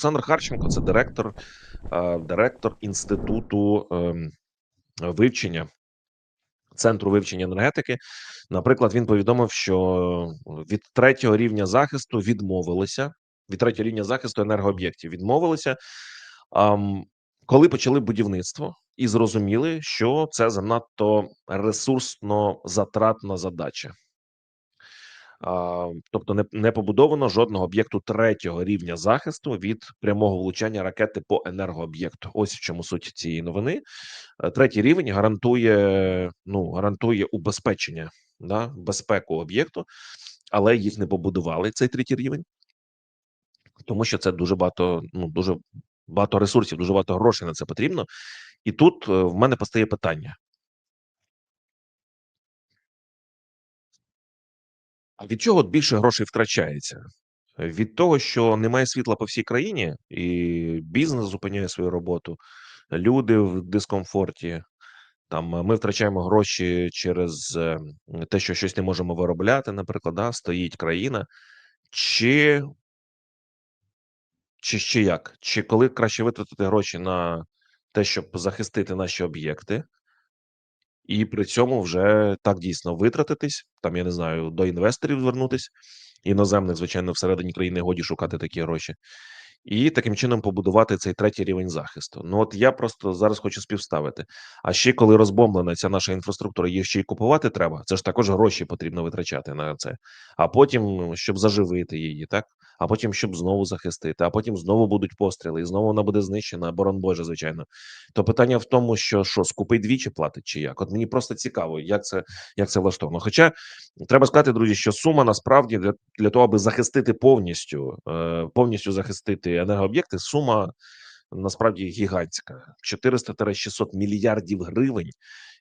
Олександр Харченко це директор, е, директор інституту ем, вивчення центру вивчення енергетики. Наприклад, він повідомив, що від третього рівня захисту відмовилися від третього рівня захисту енергооб'єктів. Відмовилися, коли почали будівництво, і зрозуміли, що це занадто ресурсно затратна задача. Тобто не, не побудовано жодного об'єкту третього рівня захисту від прямого влучання ракети по енергооб'єкту. Ось в чому суть цієї новини. Е, Третій рівень гарантує ну гарантує убезпечення да, безпеку об'єкту, але їх не побудували. Цей третій рівень, тому що це дуже багато. Ну дуже багато ресурсів, дуже багато грошей на це потрібно. І тут е, в мене постає питання: а від чого більше грошей втрачається? Від того, що немає світла по всій країні, і бізнес зупиняє свою роботу, люди в дискомфорті. Там ми втрачаємо гроші через е, те, що щось не можемо виробляти, наприклад, да, стоїть країна, чи, чи ще як? Чи коли краще витратити гроші на те, щоб захистити наші об'єкти, і при цьому вже так дійсно витратитись, там я не знаю, до інвесторів звернутись, іноземних, звичайно, всередині країни годі шукати такі гроші, і таким чином побудувати цей третій рівень захисту. Ну от я просто зараз хочу співставити. А ще коли розбомблена ця наша інфраструктура, її ще й купувати треба. Це ж також гроші потрібно витрачати на це. А потім, ну, щоб заживити її, так а потім щоб знову захистити, а потім знову будуть постріли, і знову вона буде знищена, борон Боже, звичайно. То питання в тому, що що скупий двічі платить чи як? От мені просто цікаво, як це як це влаштовано. Хоча треба сказати, друзі, що сума насправді для для того, аби захистити повністю е, повністю захистити енергооб'єкти, сума насправді гігантська: 400-600 мільярдів гривень,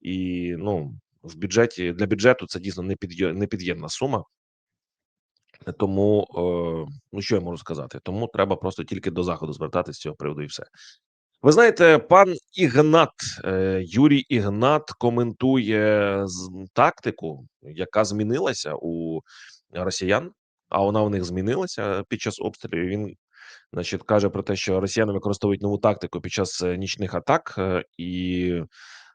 і ну в бюджеті для бюджету це дійсно непід'ємна сума. Тому е, ну що я можу сказати? Тому треба просто тільки до заходу звертатися з цього приводу, і все. Ви знаєте, пан Ігнат е, Юрій Ігнат коментує тактику, яка змінилася у росіян, а вона у них змінилася під час обстрілів. Він значить каже про те, що росіяни використовують нову тактику під час е, нічних атак, е, і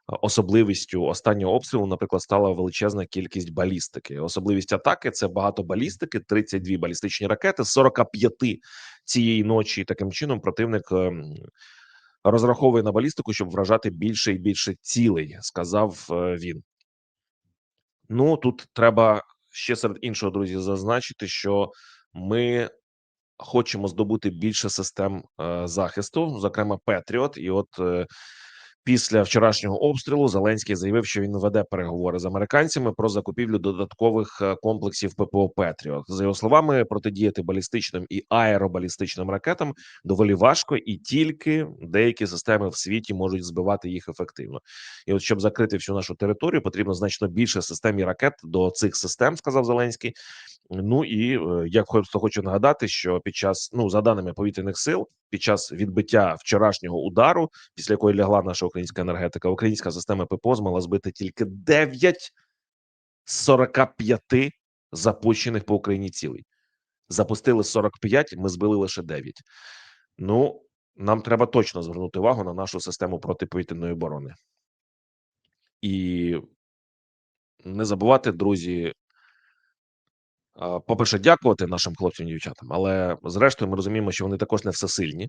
особливістю останнього обстрілу, наприклад, стала величезна кількість балістики. Особливість атаки це багато балістики, 32 балістичні ракети, 45 цієї ночі. Таким чином противник. Ем, розраховує на балістику, щоб вражати більше і більше цілей, сказав е, він. Ну тут треба ще серед іншого, друзі, зазначити, що ми хочемо здобути більше систем е, захисту, зокрема Петріот, і от. Е, Після вчорашнього обстрілу Зеленський заявив, що він веде переговори з американцями про закупівлю додаткових е, комплексів ППО Петріот. За його словами, протидіяти балістичним і аеробалістичним ракетам доволі важко, і тільки деякі системи в світі можуть збивати їх ефективно. І от щоб закрити всю нашу територію, потрібно значно більше систем і ракет до цих систем, сказав Зеленський. Ну і е, я просто хочу нагадати, що під час ну за даними повітряних сил, під час відбиття вчорашнього удару, після якої лягла наша українська енергетика, українська система ППО змогла збити тільки 9 з 45 запущених по Україні цілей. Запустили 45, Ми збили лише 9. Ну нам треба точно звернути увагу на нашу систему протиповітряної оборони і не забувати, друзі, по перше, дякувати нашим хлопцям і дівчатам, але зрештою, ми розуміємо, що вони також не всесильні,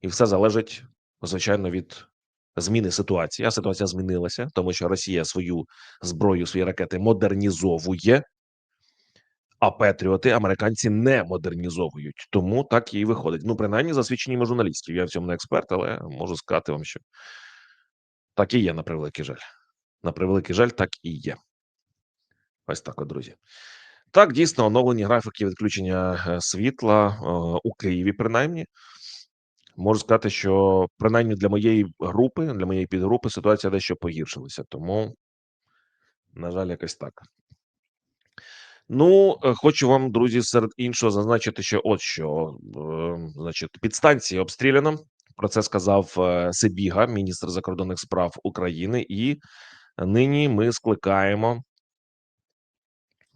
і все залежить звичайно від зміни ситуації. А ситуація змінилася, тому що Росія свою зброю, свої ракети модернізовує. А Петріоти американці не модернізовують, тому так і виходить. Ну, принаймні, за журналістів. Я в цьому не експерт, але можу сказати вам, що так і є на превеликий жаль. На превеликий жаль, так і є. Ось так, от, друзі. Так, дійсно, оновлені графіки відключення е, світла е, у Києві, принаймні. Можу сказати, що принаймні для моєї групи, для моєї підгрупи, ситуація дещо погіршилася. Тому, на жаль, якось так. Ну, е, хочу вам, друзі, серед іншого зазначити, що от що, значить, підстанція обстріляна. Про це сказав Сибіга, міністр закордонних справ України, і нині ми скликаємо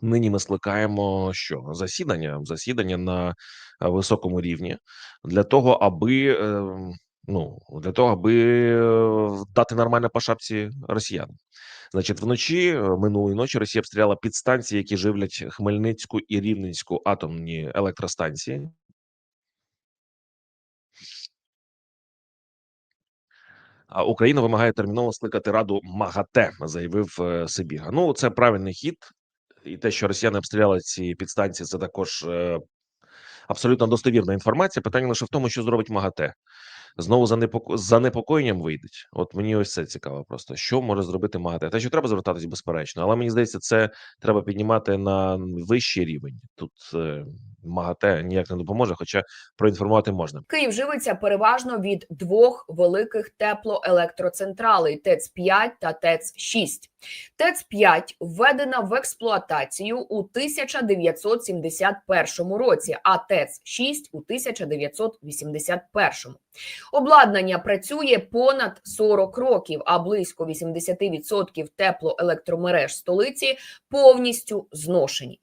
Нині ми скликаємо що? Засідання, засідання на е, високому рівні для того, аби ем, ну для того, аби е, дати нормально по шапці росіянам. Значить, вночі е, минулої ночі Росія обстріляла підстанції, які живлять Хмельницьку і Рівненську атомні електростанції. А Україна вимагає терміново скликати раду МАГАТЕ, заявив Сибіга. Ну, це правильний хід, і те, що росіяни обстріляли ці підстанції, це також е, абсолютно достовірна інформація. Питання лише в тому, що зробить МАГАТЕ. Знову занепоко... з занепокоєнням вийдуть. От мені ось це цікаво. Просто що може зробити МАГАТЕ? Те, що треба звертатись, безперечно, але мені здається, це треба піднімати на вищий рівень. Тут е, МАГАТЕ ніяк не допоможе, хоча проінформувати можна. Київ живиться переважно від двох великих теплоелектроцентралей ТЕЦ 5 та ТЕЦ 6 ТЕЦ 5 введена в експлуатацію у 1971 році, а ТЕЦ 6 у 1981. Обладнання працює понад 40 років, а близько 80% теплоелектромереж столиці повністю зношені.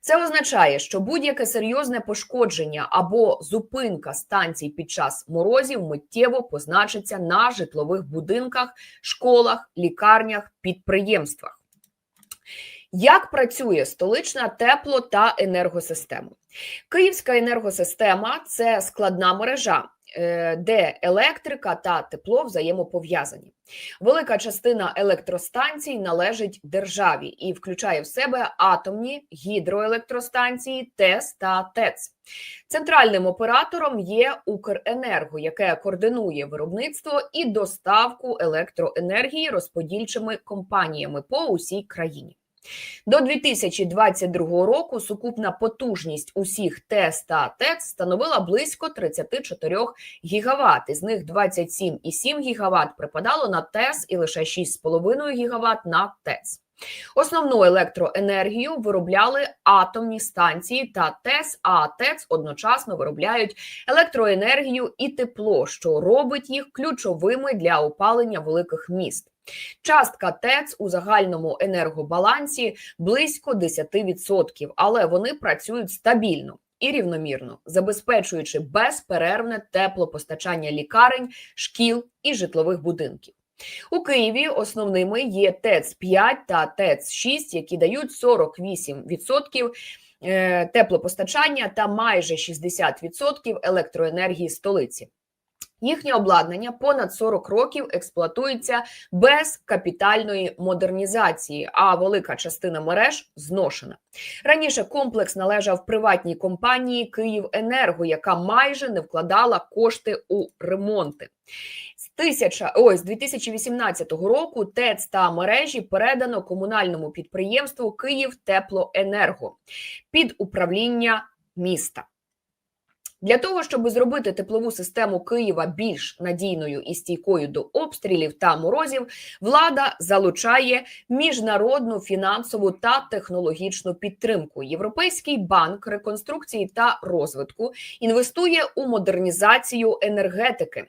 Це означає, що будь-яке серйозне пошкодження або зупинка станцій під час морозів миттєво позначиться на житлових будинках, школах, лікарнях, підприємствах. Як працює столична тепло та енергосистема? Київська енергосистема це складна мережа, де електрика та тепло взаємопов'язані. Велика частина електростанцій належить державі і включає в себе атомні гідроелектростанції ТЕС та ТЕЦ. Центральним оператором є Укренерго, яке координує виробництво і доставку електроенергії розподільчими компаніями по усій країні. До 2022 року сукупна потужність усіх ТЕС та ТЕЦ становила близько 34 гігават. Із них 27,7 гігават припадало на ТЕС і лише 6,5 гігават на ТЕЦ. Основну електроенергію виробляли атомні станції та ТЕС, а ТЕЦ одночасно виробляють електроенергію і тепло, що робить їх ключовими для опалення великих міст. Частка ТЕЦ у загальному енергобалансі близько 10%, але вони працюють стабільно і рівномірно, забезпечуючи безперервне теплопостачання лікарень, шкіл і житлових будинків. У Києві основними є ТЕЦ 5 та ТЕЦ 6, які дають 48% е, теплопостачання та майже 60% електроенергії столиці. Їхнє обладнання понад 40 років експлуатується без капітальної модернізації, а велика частина мереж зношена. Раніше комплекс належав приватній компанії «Київенерго», яка майже не вкладала кошти у ремонти. З тисяча ось з 2018 року ТЕЦ та мережі передано комунальному підприємству «Київтеплоенерго» під управління міста. Для того щоб зробити теплову систему Києва більш надійною і стійкою до обстрілів та морозів, влада залучає міжнародну фінансову та технологічну підтримку. Європейський банк реконструкції та розвитку інвестує у модернізацію енергетики.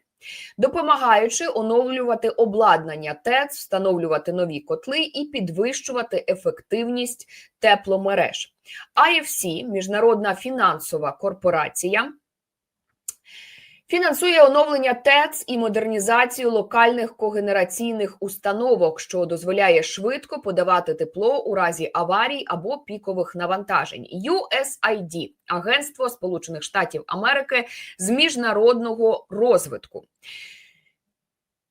Допомагаючи оновлювати обладнання ТЕЦ, встановлювати нові котли і підвищувати ефективність тепломереж. IFC – міжнародна фінансова корпорація, Фінансує оновлення ТЕЦ і модернізацію локальних когенераційних установок, що дозволяє швидко подавати тепло у разі аварій або пікових навантажень. USAID – Агентство Сполучених Штатів Америки з міжнародного розвитку.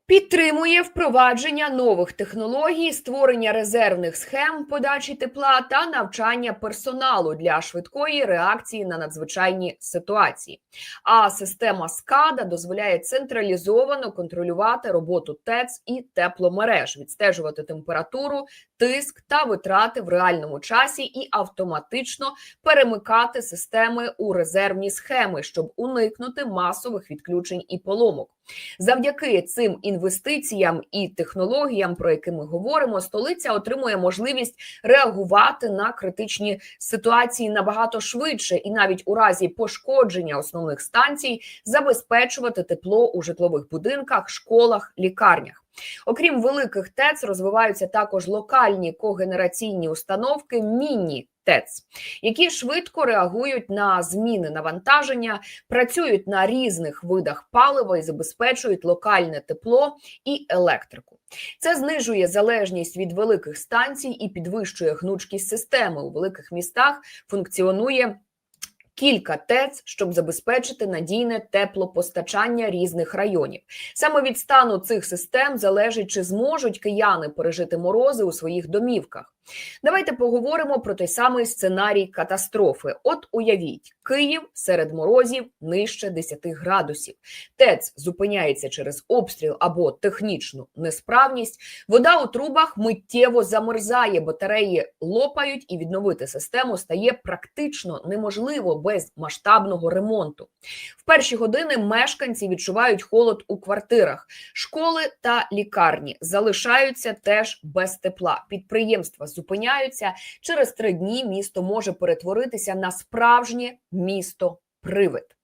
Підтримує впровадження нових технологій, створення резервних схем подачі тепла та навчання персоналу для швидкої реакції на надзвичайні ситуації. А система СКАДА дозволяє централізовано контролювати роботу ТЕЦ і тепломереж, відстежувати температуру, тиск та витрати в реальному часі і автоматично перемикати системи у резервні схеми, щоб уникнути масових відключень і поломок. Завдяки цим інвестиціям і технологіям, про які ми говоримо, столиця отримує можливість реагувати на критичні ситуації набагато швидше, і навіть у разі пошкодження основних станцій забезпечувати тепло у житлових будинках, школах, лікарнях. Окрім великих ТЕЦ, розвиваються також локальні когенераційні установки міні. ТЕЦ, які швидко реагують на зміни навантаження, працюють на різних видах палива і забезпечують локальне тепло і електрику. Це знижує залежність від великих станцій і підвищує гнучкість системи. У великих містах функціонує кілька ТЕЦ, щоб забезпечити надійне теплопостачання різних районів. Саме від стану цих систем залежить, чи зможуть кияни пережити морози у своїх домівках. Давайте поговоримо про той самий сценарій катастрофи. От уявіть, Київ серед морозів нижче 10 градусів. ТЕЦ зупиняється через обстріл або технічну несправність. Вода у трубах миттєво замерзає, батареї лопають, і відновити систему стає практично неможливо без масштабного ремонту. В перші години мешканці відчувають холод у квартирах. Школи та лікарні залишаються теж без тепла. Підприємства зупиняються. Через три дні місто може перетворитися на справжнє місто привид.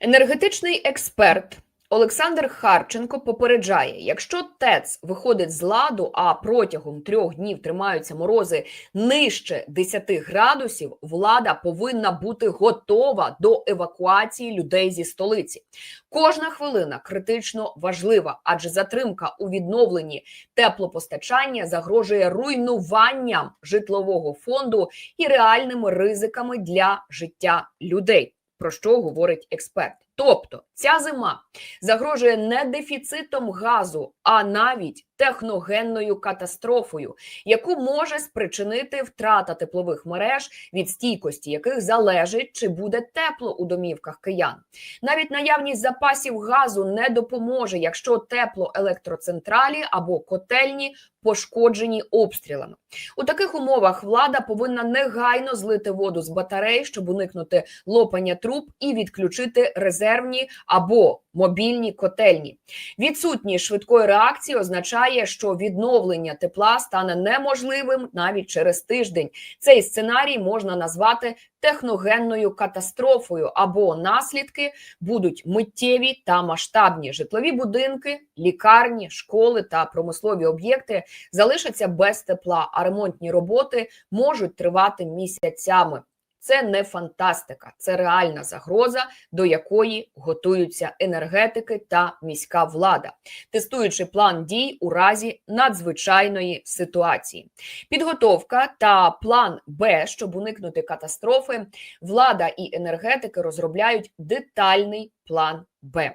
Енергетичний експерт Олександр Харченко попереджає: якщо ТЕЦ виходить з ладу, а протягом трьох днів тримаються морози нижче 10 градусів, влада повинна бути готова до евакуації людей зі столиці. Кожна хвилина критично важлива, адже затримка у відновленні теплопостачання загрожує руйнуванням житлового фонду і реальними ризиками для життя людей. Про що говорить експерт? Тобто ця зима загрожує не дефіцитом газу, а навіть техногенною катастрофою, яку може спричинити втрата теплових мереж, від стійкості яких залежить, чи буде тепло у домівках киян. Навіть наявність запасів газу не допоможе, якщо теплоелектроцентралі або котельні пошкоджені обстрілами. У таких умовах влада повинна негайно злити воду з батарей, щоб уникнути лопання труб і відключити резервні або мобільні котельні. Відсутність швидкої реакції означає, що відновлення тепла стане неможливим навіть через тиждень. Цей сценарій можна назвати техногенною катастрофою, або наслідки будуть миттєві та масштабні. Житлові будинки, лікарні, школи та промислові об'єкти залишаться без тепла, а ремонтні роботи можуть тривати місяцями. Це не фантастика, це реальна загроза, до якої готуються енергетики та міська влада, тестуючи план дій у разі надзвичайної ситуації. Підготовка та план Б, щоб уникнути катастрофи, влада і енергетики розробляють детальний план Б.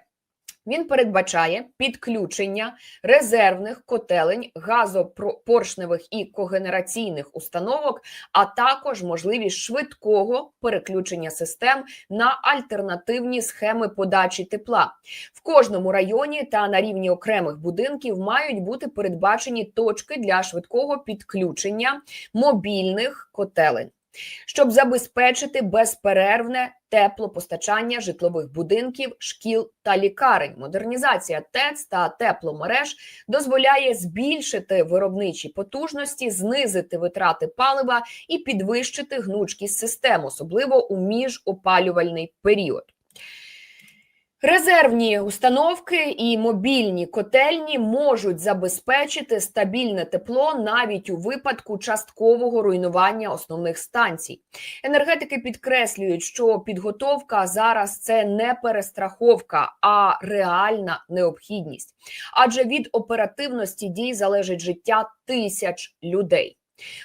Він передбачає підключення резервних котелень, газопоршневих і когенераційних установок, а також можливість швидкого переключення систем на альтернативні схеми подачі тепла. В кожному районі та на рівні окремих будинків мають бути передбачені точки для швидкого підключення мобільних котелень. Щоб забезпечити безперервне теплопостачання житлових будинків, шкіл та лікарень, модернізація ТЕЦ та тепломереж дозволяє збільшити виробничі потужності, знизити витрати палива і підвищити гнучкість систем, особливо у міжопалювальний період. Резервні установки і мобільні котельні можуть забезпечити стабільне тепло навіть у випадку часткового руйнування основних станцій. Енергетики підкреслюють, що підготовка зараз це не перестраховка, а реальна необхідність, адже від оперативності дій залежить життя тисяч людей.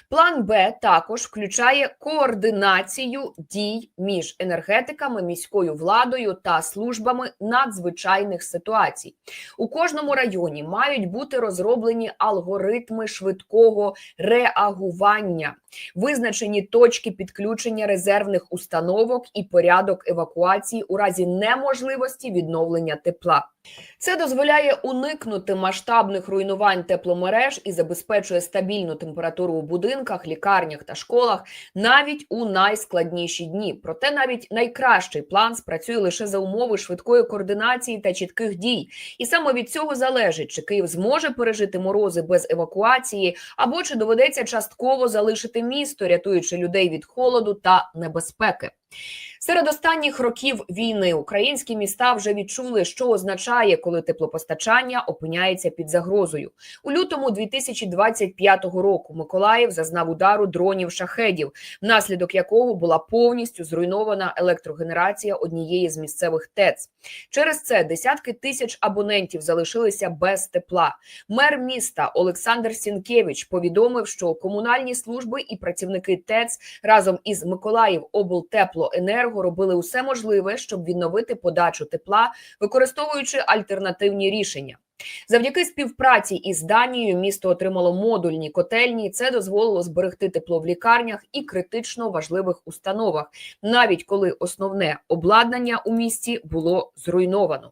План Б також включає координацію дій між енергетиками, міською владою та службами надзвичайних ситуацій. У кожному районі мають бути розроблені алгоритми швидкого реагування, визначені точки підключення резервних установок і порядок евакуації у разі неможливості відновлення тепла. Це дозволяє уникнути масштабних руйнувань тепломереж і забезпечує стабільну температуру будинках, лікарнях та школах навіть у найскладніші дні. Проте навіть найкращий план спрацює лише за умови швидкої координації та чітких дій. І саме від цього залежить, чи Київ зможе пережити морози без евакуації, або чи доведеться частково залишити місто, рятуючи людей від холоду та небезпеки. Серед останніх років війни українські міста вже відчули, що означає, коли теплопостачання опиняється під загрозою. У лютому 2025 року Миколаїв зазнав удару дронів шахедів, внаслідок якого була повністю зруйнована електрогенерація однієї з місцевих ТЕЦ. Через це десятки тисяч абонентів залишилися без тепла. Мер міста Олександр Сінкевич повідомив, що комунальні служби і працівники ТЕЦ разом із Миколаїв облтеплоенерго робили усе можливе, щоб відновити подачу тепла, використовуючи альтернативні рішення. Завдяки співпраці із Данією місто отримало модульні котельні. Це дозволило зберегти тепло в лікарнях і критично важливих установах, навіть коли основне обладнання у місті було зруйновано.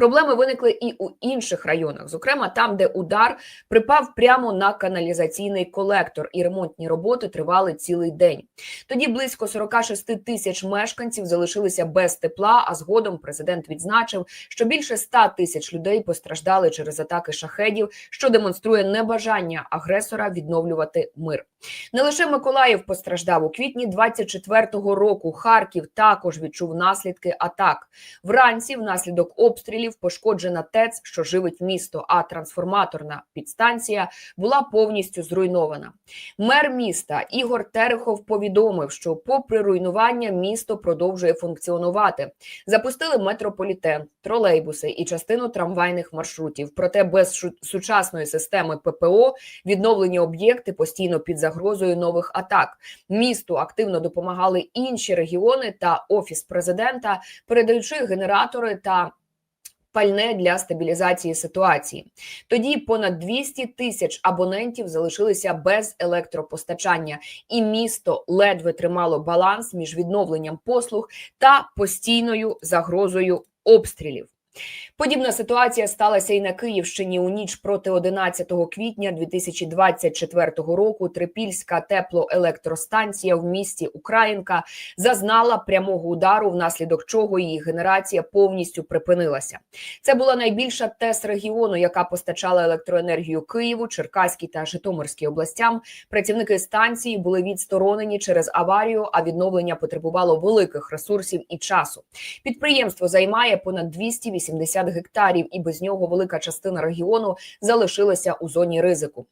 Проблеми виникли і у інших районах, зокрема там, де удар припав прямо на каналізаційний колектор, і ремонтні роботи тривали цілий день. Тоді близько 46 тисяч мешканців залишилися без тепла. А згодом президент відзначив, що більше 100 тисяч людей постраждали через атаки шахедів, що демонструє небажання агресора відновлювати мир. Не лише Миколаїв постраждав у квітні 24-го року. Харків також відчув наслідки атак. Вранці, внаслідок обстрілів, пошкоджена ТЕЦ, що живить місто, а трансформаторна підстанція була повністю зруйнована. Мер міста Ігор Терехов повідомив, що, попри руйнування, місто продовжує функціонувати. Запустили метрополітен, тролейбуси і частину трамвайних маршрутів. Проте без сучасної системи ППО відновлені об'єкти постійно під загрозою нових атак. Місту активно допомагали інші регіони та офіс президента, передаючи генератори та. Пальне для стабілізації ситуації. Тоді понад 200 тисяч абонентів залишилися без електропостачання, і місто ледве тримало баланс між відновленням послуг та постійною загрозою обстрілів. Подібна ситуація сталася і на Київщині у ніч проти 11 квітня 2024 року. Трипільська теплоелектростанція в місті Українка зазнала прямого удару, внаслідок чого її генерація повністю припинилася. Це була найбільша ТЕС регіону, яка постачала електроенергію Києву, Черкаській та Житомирській областям. Працівники станції були відсторонені через аварію, а відновлення потребувало великих ресурсів і часу. Підприємство займає понад 280 гектарів, і без нього велика частина регіону залишилася у зоні ризику.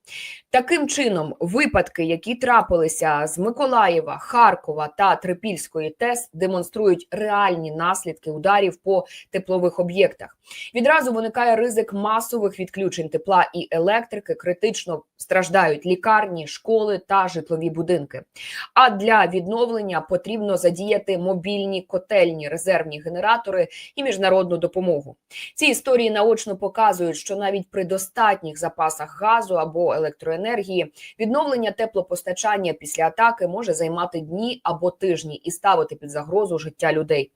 Таким чином, випадки, які трапилися з Миколаєва, Харкова та Трипільської ТЕС, демонструють реальні наслідки ударів по теплових об'єктах. Відразу виникає ризик масових відключень тепла і електрики. Критично страждають лікарні, школи та житлові будинки. А для відновлення потрібно задіяти мобільні котельні, резервні генератори і міжнародну допомогу. Ці історії наочно показують, що навіть при достатніх запасах газу або електроенергії відновлення теплопостачання після атаки може займати дні або тижні і ставити під загрозу життя людей.